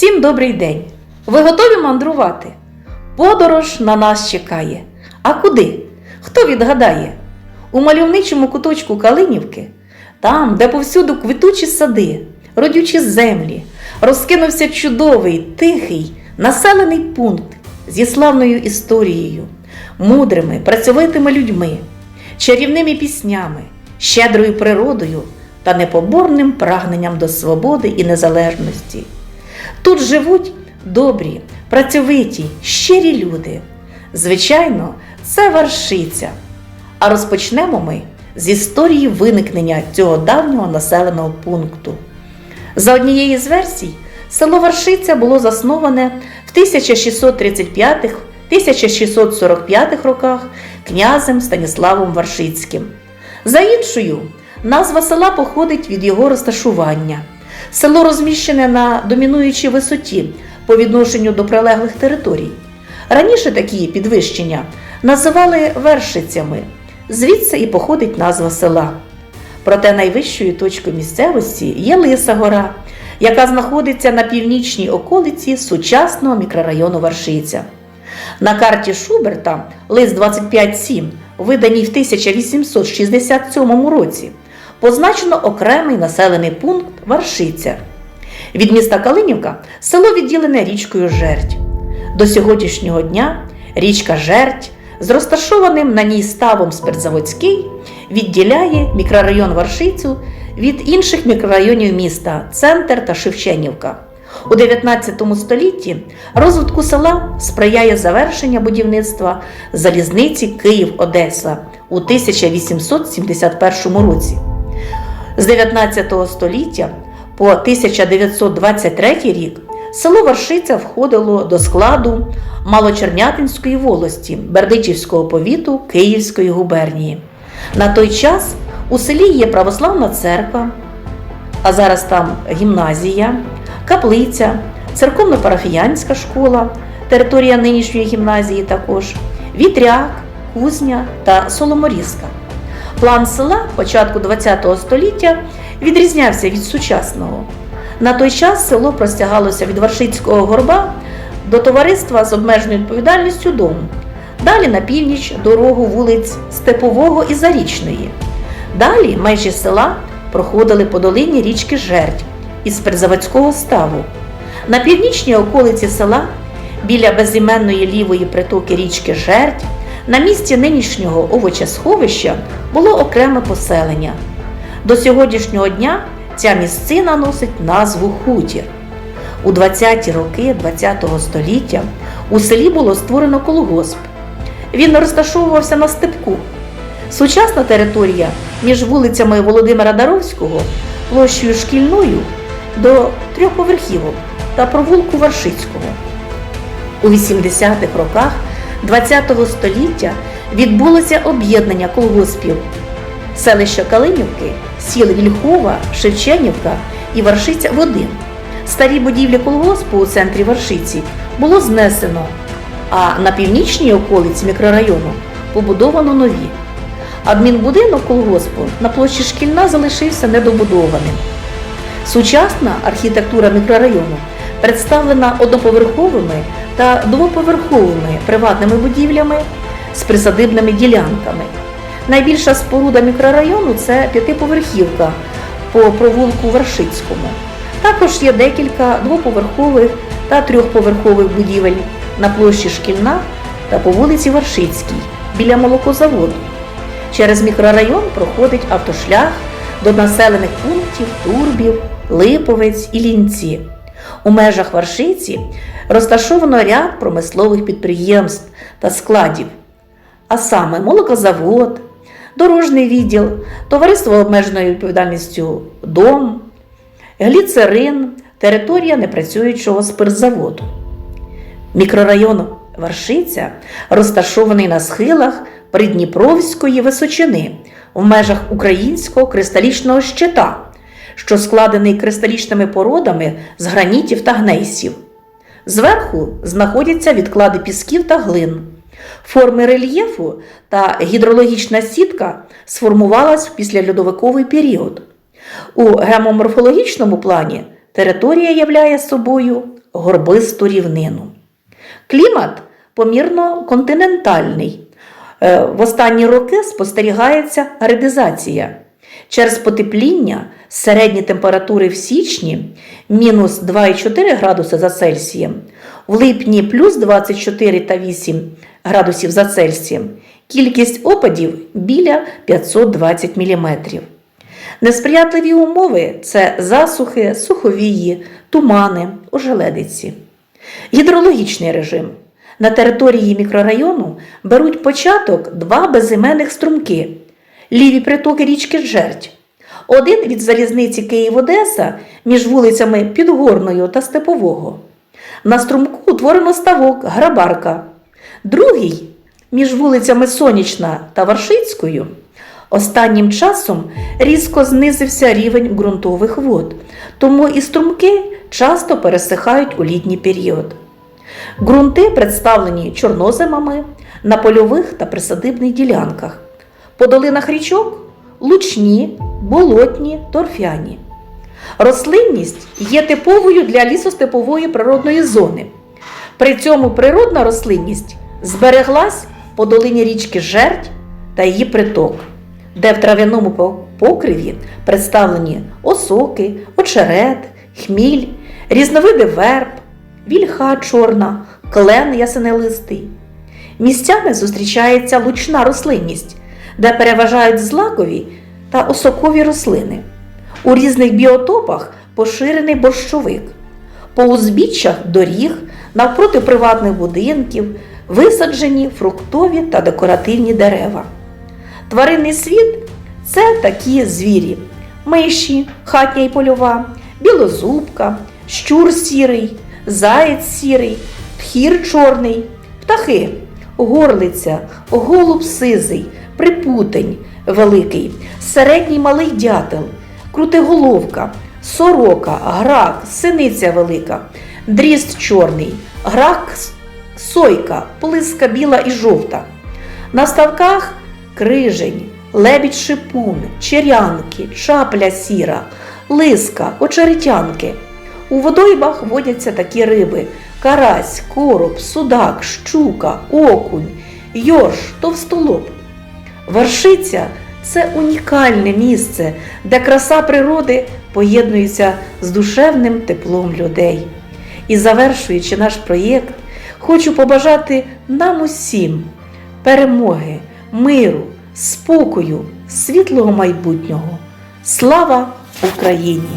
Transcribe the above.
Всім добрий день! Ви готові мандрувати? Подорож на нас чекає. А куди? Хто відгадає? У мальовничому куточку Калинівки, там, де повсюду квітучі сади, родючі землі, розкинувся чудовий, тихий, населений пункт зі славною історією, мудрими, працьовитими людьми, чарівними піснями, щедрою природою та непоборним прагненням до свободи і незалежності. Тут живуть добрі, працьовиті, щирі люди. Звичайно, це Варшиця. А розпочнемо ми з історії виникнення цього давнього населеного пункту. За однією з версій, село Варшиця було засноване в 1635-1645 роках князем Станіславом Варшицьким. За іншою, назва села походить від його розташування. Село розміщене на домінуючій висоті по відношенню до прилеглих територій. Раніше такі підвищення називали вершицями, звідси і походить назва села. Проте найвищою точкою місцевості є Лиса гора, яка знаходиться на північній околиці сучасного мікрорайону Варшиця. На карті Шуберта лист 25.7, виданій в 1867 році, позначено окремий населений пункт Варшиця. Від міста Калинівка село відділене річкою Жерть. До сьогоднішнього дня річка Жерть з розташованим на ній ставом Спиртзаводський відділяє мікрорайон Варшицю від інших мікрорайонів міста Центр та Шевченівка. У 19 столітті розвитку села сприяє завершення будівництва залізниці Київ-Одеса у 1871 році. З 19 століття по 1923 рік село Варшиця входило до складу Малочернятинської волості Бердичівського повіту Київської губернії. На той час у селі є православна церква, а зараз там гімназія, каплиця, церковно-парафіянська школа, територія нинішньої гімназії також, вітряк, кузня та соломорізка. План села початку ХХ століття відрізнявся від сучасного. На той час село простягалося від Варшицького горба до товариства з обмеженою відповідальністю дому. Далі на північ дорогу вулиць Степового і Зарічної. Далі межі села проходили по долині річки Жерть із Перзаводського ставу. На північній околиці села, біля безіменної лівої притоки річки Жерть, на місці нинішнього овочесховища було окреме поселення. До сьогоднішнього дня ця місцина носить назву Хутір. У 20-ті роки ХХ століття у селі було створено колгосп. Він розташовувався на степку. Сучасна територія між вулицями Володимира Даровського, площею Шкільною до трьохповерхівок та провулку Варшицького. У 80-х роках ХХ століття відбулося об'єднання колгоспів селища Калинівки, сіл Вільхова, Шевченівка і Варшиця в один. Старі будівлі колгоспу у центрі Варшиці було знесено, а на північній околиці мікрорайону побудовано нові. Адмінбудинок колгоспу на площі Шкільна залишився недобудованим. Сучасна архітектура мікрорайону представлена одноповерховими та двоповерховими приватними будівлями з присадибними ділянками. Найбільша споруда мікрорайону це п'ятиповерхівка по провулку Варшицькому. Також є декілька двоповерхових та трьохповерхових будівель на площі Шкільна та по вулиці Варшицькій біля молокозаводу. Через мікрорайон проходить автошлях до населених пунктів Турбів, Липовець і Лінці. У межах Варшиці розташовано ряд промислових підприємств та складів, а саме молокозавод, дорожній відділ, товариство обмеженою відповідальністю Дом, гліцерин, територія непрацюючого спиртзаводу. Мікрорайон Варшиця розташований на схилах Придніпровської височини в межах українського кристалічного щита, що складений кристалічними породами з гранітів та гнейсів. Зверху знаходяться відклади пісків та глин. Форми рельєфу та гідрологічна сітка сформувалась в післяльодовиковий період. У гемоморфологічному плані територія являє собою горбисту рівнину. Клімат помірно континентальний. Е, В останні роки спостерігається редизація. Через потепління середні температури в січні мінус 2,4 градуси за Цельсієм, в липні плюс 24 та 8 градусів за Цельсієм, кількість опадів біля 520 мм. Несприятливі умови це засухи, суховії, тумани, ожеледиці. Гідрологічний режим. На території мікрорайону беруть початок два безіменних струмки ліві притоки річки Жерть. Один від залізниці Київ-Одеса між вулицями Підгорною та Степового. На струмку утворено ставок Грабарка. Другий між вулицями Сонячна та Варшицькою. Останнім часом різко знизився рівень ґрунтових вод, тому і струмки часто пересихають у літній період. Ґрунти представлені чорноземами на польових та присадибних ділянках. По долинах річок лучні, болотні, торфяні. Рослинність є типовою для лісостепової природної зони. При цьому природна рослинність збереглась по долині річки Жерть та її приток, де в трав'яному покриві представлені осоки, очерет, хміль, різновиди верб, вільха чорна, клен ясенелистий. Місцями зустрічається лучна рослинність, де переважають злакові та осокові рослини. У різних біотопах поширений борщовик. По узбіччях доріг, навпроти приватних будинків, висаджені фруктові та декоративні дерева. Тваринний світ це такі звірі: миші, хатня і польова, білозубка, щур сірий, заєць сірий, тхір чорний, птахи, горлиця, голуб сизий, припутень великий, середній малий дятел, крутиголовка, сорока, грак, синиця велика, дріст чорний, грак сойка, плиска біла і жовта. На ставках крижень, лебідь шипун, черянки, чапля сіра, лиска, очеретянки. У водойбах водяться такі риби: карась, короб, судак, щука, окунь, йорш, товстолоб. Варшиця це унікальне місце, де краса природи поєднується з душевним теплом людей. І завершуючи наш проєкт, хочу побажати нам усім перемоги, миру, спокою, світлого майбутнього. Слава Україні!